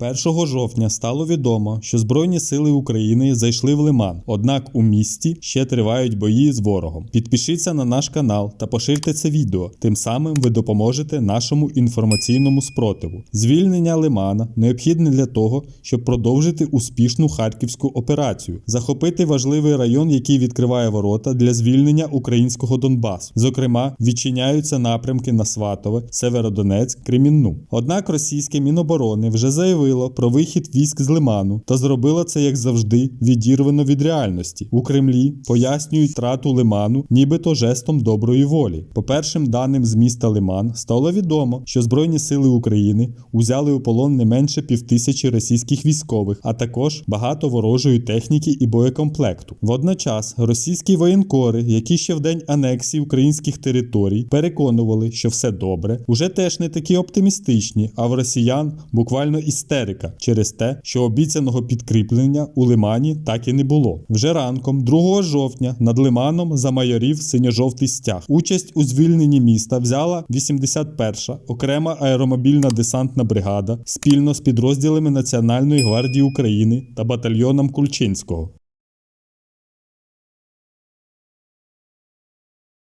1 жовтня стало відомо, що Збройні сили України зайшли в Лиман, однак у місті ще тривають бої з ворогом. Підпишіться на наш канал та поширте це відео. Тим самим ви допоможете нашому інформаційному спротиву. Звільнення Лимана необхідне для того, щоб продовжити успішну харківську операцію, захопити важливий район, який відкриває ворота для звільнення українського Донбасу. Зокрема, відчиняються напрямки на Сватове, Северодонецьк, Кремінну. Однак російське Міноборони вже заявило про вихід військ з Лиману та зробило це, як завжди, відірвано від реальності. У Кремлі пояснюють втрату Лиману, нібито жестом доброї волі. По першим даним з міста Лиман стало відомо, що Збройні сили України узяли у полон не менше півтисячі російських військових, а також багато ворожої техніки і боєкомплекту. Водночас російські воєнкори, які ще в день анексії українських територій переконували, що все добре, уже теж не такі оптимістичні, а в росіян буквально істерика через те, що обіцяного підкріплення у лимані так і не було. Вже ранком, 2 жовтня, над лиманом замайорів синьо-жовтий стяг. Участь у звільненні міста взяла 81-ша окрема аеромобільна десантна бригада спільно з підрозділами Національної гвардії України та батальйоном Кульчинського.